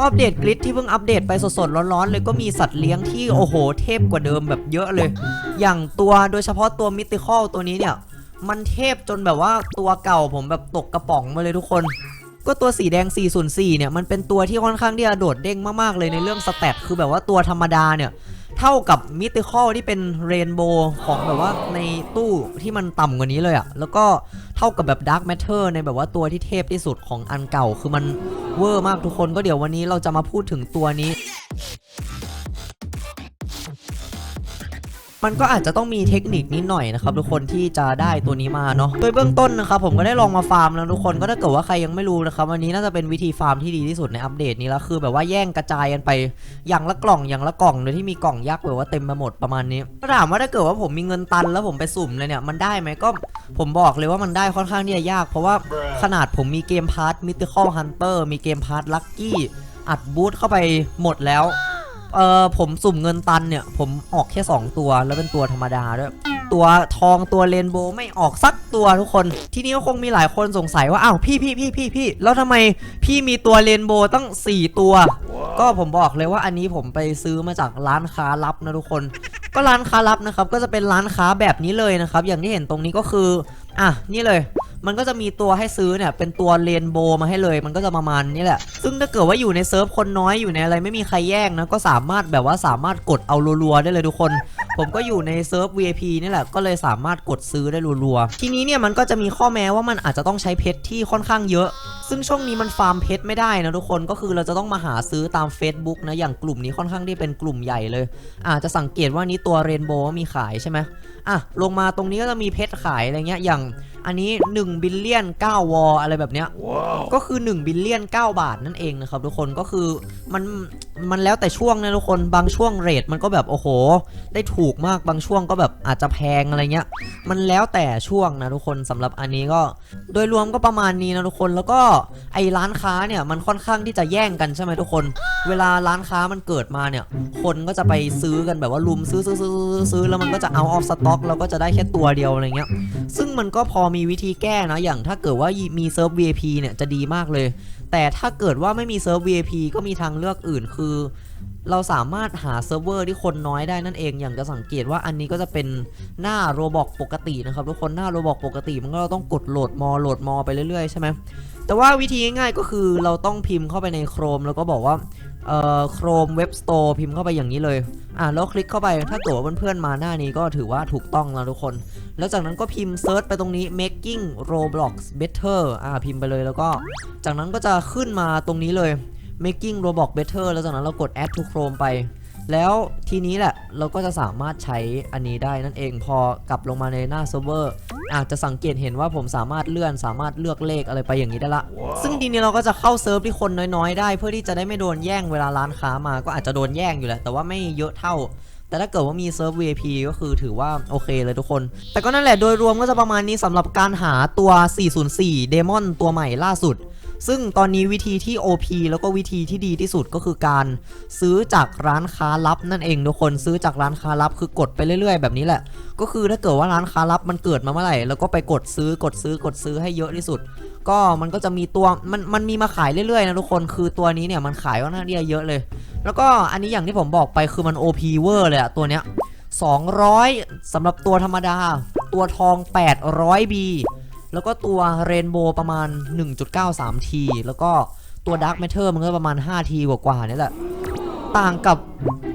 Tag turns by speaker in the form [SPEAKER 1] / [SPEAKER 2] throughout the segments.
[SPEAKER 1] อัปเดตกริดที่เพิ่งอัปเดตไปสดๆร้อนๆเลยก็มีสัตว์เลี้ยงที่โอ้โหเทพกว่าเดิมแบบเยอะเลย อย่างตัวโดยเฉพาะตัวมิติคอลตัวนี้เนี่ย มันเทพจนแบบว่าตัวเก่าผมแบบตกกระป๋องมาเลยทุกคน ก็ตัวสีแดง 404 เนี่ยมันเป็นตัวที่ค่อนข้างที่จะโดดเด้งมากๆเลยในเรื่องสเตตคือแบบว่าตัวธรรมดาเนี่ย เท่ากับมิติคอลที่เป็นเรนโบว์ของแบบว่าในตู้ที่มันต่ำกว่านี้เลยอะแล้วก็เท่ากับแบบดาร์กแมทเทอร์ในแบบว่าตัวที่เทพที่สุดของอันเก่า คือมันเวอร์มากทุกคนก็เดี๋ยววันนี้เราจะมาพูดถึงตัวนี้ มันก็อาจจะต้องมีเทคนิคนิดหน่อยนะครับทุกคนที่จะได้ตัวนี้มาเนาะโดยเบื้องต้นนะครับผมก็ได้ลองมาฟาร์มแล้วทุกคนก็ถ้าเกิดว่าใครยังไม่รู้นะครับวันนี้น่าจะเป็นวิธีฟาร์มที่ดีที่สุดในอัปเดตนี้แล้วคือ แบบว่าแย่งกระจายกันไปอย่างละกล่องอย่างละกล่องโดยที่มีกล่องยักษ์แบบว่าเต็มไปหมดประมาณนี้ถามว่าถ้าเกิดว่าผมมีเงินตันแล้วผมไปสุ่มเลยเนี่ยมันได้ไหมก็ผมบอกเลยว่ามันได้ค่อนข้างที่จะยาก เพราะว่าขนาดผมมีเกมพาร์ทมิติคอลฮันเตอร์มีเกมพาร์ทลัคกี้อัดบูทเข้าไปหมดแล้ว เออผมสุ่มเงินตันเนี่ย ผมออกแค่ 2 ตัวแล้วเป็นตัวธรรมดาด้วยตัวทองตัวเรนโบว์ไม่ออกสักตัวทุกคน ที่นี้ก็คงมีหลายคนสงสัยว่าอ้าวพี่พี่พี่พี่พี่แล้วทำไมพี่มีตัวเรนโบว์ตั้ง 4 ตัว ก็ผมบอกเลยว่าอันนี้ผมไปซื้อมาจากร้านค้าลับนะทุกคน ก็ร้านค้าลับนะครับ ก็จะเป็นร้านค้าแบบนี้เลยนะครับ อย่างที่เห็นตรงนี้ก็คือ อะนี่เลย มันก็จะมีตัวให้ซื้อเนี่ย เป็นตัวเรนโบว์มาให้เลย มันก็จะประมาณนี้แหละ ซึ่งถ้าเกิดว่าอยู่ในเซิร์ฟคนน้อยอยู่ในอะไรไม่มีใครแย่งนะ ก็สามารถแบบว่าสามารถกดเอารัวๆได้เลยทุกคน ผมก็อยู่ในเซิร์ฟ VIP นี่แหละ ก็เลยสามารถกดซื้อได้รัวๆ ทีนี้เนี่ยมันก็จะมีข้อแม้ว่ามันอาจจะต้องใช้เพชรที่ค่อนข้างเยอะ ซึ่งช่วงนี้มันฟาร์มเพชรไม่ได้นะทุกคนก็คือเราจะต้องมาหาซื้อตาม Facebook นะอย่างกลุ่มนี้ค่อนข้างที่เป็นกลุ่มใหญ่เลยอาจจะสังเกตว่านี้ตัวเรนโบว์มีขายใช่ไหมอะลงมาตรงนี้ก็จะมีเพชรขายอะไรเงี้ยอย่างอันนี้ 1 บิลเลียน 9 วออะไรแบบเนี้ยก็คือ 1 บิลเลียน 9 บาทนั่นเองนะครับทุกคนก็คือมันมันแล้วแต่ช่วงนะทุกคนบางช่วงเรทมันก็แบบโอ้โห ได้ถูกมากบางช่วงก็แบบอาจจะแพงอะไรเงี้ย มันแล้วแต่ช่วงนะทุกคนสำหรับอันนี้ก็ โดยรวมก็ประมาณนี้นะทุกคนแล้วก็ไอ้ร้านค้าเนี่ยมันค่อนข้างที่จะแย่งกันใช่ไหมทุกคน เวลาร้านค้ามันเกิดมาเนี่ย คนก็จะไปซื้อกันแบบว่าลุมซื้อซื้อซื้อซื้อซื้อแล้วมันก็จะเอาออฟสต็อกแล้วก็จะได้แค่ตัวเดียวอะไรเงี้ย ซึ่งมันก็พอมีวิธีแก้นะอย่างถ้าเกิดว่ามีเซิร์ฟ VIP เนี่ยจะดีมากเลย แต่ถ้าเกิดว่าไม่มีเซิร์ฟ VIP ก็มีทางเลือกอื่นคือ เราสามารถหาเซิร์ฟเวอร์ที่คนน้อยได้นั่นเองอย่างจะสังเกตว่าอันนี้ก็จะเป็นหน้าโรบอกปกตินะครับทุกคนหน้าโรบอกปกติมันก็ต้องกดโหลดมอโหลดมอไปเรื่อยๆใช่ไหมแต่ว่าวิธีง่ายๆก็คือเราต้องพิมพ์เข้าไปใน Chrome แล้วก็บอกว่าเอ่อ Chrome Web Store พิมพ์เข้าไปอย่างนี้เลยอะแล้วคลิกเข้าไปถ้าเกิดว่าเพื่อนๆมาหน้านี้ก็ถือว่าถูกต้องแล้วทุกคน แล้วจากนั้นก็พิมพ์เซิร์ชไปตรงนี้ making roblox better อ่าพิมพ์ไปเลยแล้วก็ จากนั้นก็จะขึ้นมาตรงนี้เลย making roblox better แล้วจากนั้นเรากด add to chrome ไป แล้วทีนี้แหละเราก็จะสามารถใช้อันนี้ได้นั่นเองพอกลับลงมาในหน้าเซิร์ฟเวอร์อาจจะสังเกตเห็นว่าผมสามารถเลื่อนสามารถเลือกเลขอะไรไปอย่างนี้ได้ละซึ่งทีนี้เราก็จะเข้าเซิร์ฟที่คนน้อยๆ ได้เพื่อที่จะได้ไม่โดนแย่งเวลาร้านค้ามาก็อาจจะโดนแย่งอยู่แหละแต่ว่าไม่เยอะเท่าแต่ถ้าเกิดว่ามีเซิร์ฟ VIP ก็คือถือว่าโอเคเลยทุกคน แต่ก็นั่นแหละโดยรวมก็จะประมาณนี้สำหรับการหาตัว 404 เดมอนตัวใหม่ล่าสุด ซึ่งตอนนี้วิธีที่ OP แล้วก็วิธีที่ดีที่สุดก็คือการซื้อจากร้านค้าลับนั่นเองทุกคนซื้อจากร้านค้าลับคือกดไปเรื่อย ๆ แบบนี้แหละ ก็คือถ้าเกิดว่าร้านค้าลับมันเกิดมาเมื่อไหร่แล้วก็ไปกดซื้อกดซื้อกดซื้อให้เยอะที่สุด ก็มันก็จะมีตัวมันมันมีมาขายเรื่อยๆนะทุกคนคือตัวนี้เนี่ยมันขายว่าน่าที่จะเยอะเลย แล้วก็อันนี้อย่างที่ผมบอกไปคือมัน OP เวอร์เลยอะตัวเนี้ย200สำหรับตัวธรรมดา ตัวทอง 800B แล้วก็ตัวเรนโบว์ประมาณ 1.93T แล้วก็ตัวด a r k Matter มันก็ประมาณ 5T กว่าๆนี่แหละ ต่างกับ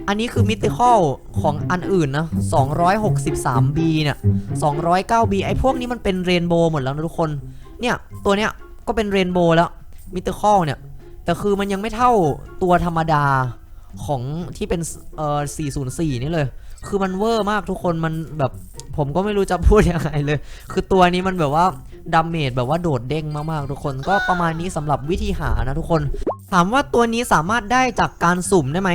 [SPEAKER 1] อันนี้คือมิติคอลของอันอื่นนะ 263B เนี่ย 209B ไอพวกนี้มันเป็นเรนโบว์หมดแล้วนะทุกคน เนี่ย ตัวเนี้ยก็เป็นเรนโบว์แล้วมิติคอลเนี่ย แต่คือมันยังไม่เท่าตัวธรรมดาของที่เป็นเอ่อ404 นี่เลย คือมันเวอร์มากทุกคนมันแบบ ผมก็ไม่รู้จะพูดยังไงเลย คือตัวนี้มันแบบว่าดาเมจแบบว่าโดดเด้งมากๆ ทุกคน ก็ประมาณนี้สำหรับวิธีหานะทุกคน ถามว่าตัวนี้สามารถได้จากการสุ่มได้ไหม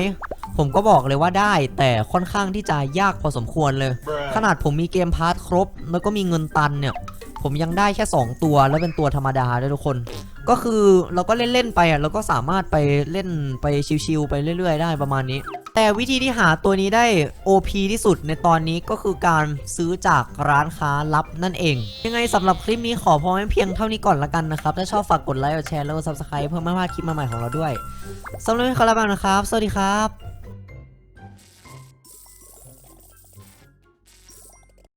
[SPEAKER 1] ผมก็บอกเลยว่าได้ แต่ค่อนข้างที่จะยากพอสมควรเลย ขนาดผมมีเกมพาร์ทครบ แล้วก็มีเงินตันเนี่ย ผมยังได้แค่ 2 ตัวแล้วเป็นตัวธรรมดาด้วยทุกคน ก็คือเราก็เล่นๆไปอะเราก็สามารถไปเล่นไปชิวๆไปเรื่อย ๆ ได้ประมาณนี้ แต่วิธีที่หาตัวนี้ได้ OP ที่สุดในตอนนี้ก็คือการซื้อจากร้านค้าลับนั่นเอง ยังไงสำหรับคลิปนี้ขอพอไม่เพียงเท่านี้ก่อนละกันนะครับ ถ้าชอบฝากกดไลค์กดแชร์แล้วก็ซับสไคร b ์เพื่อไม่พลาดคลิปใหม่ๆของเราด้วยสำหรับวันนี้ขอลาไปก่อนนะครับ สวัสดีครับ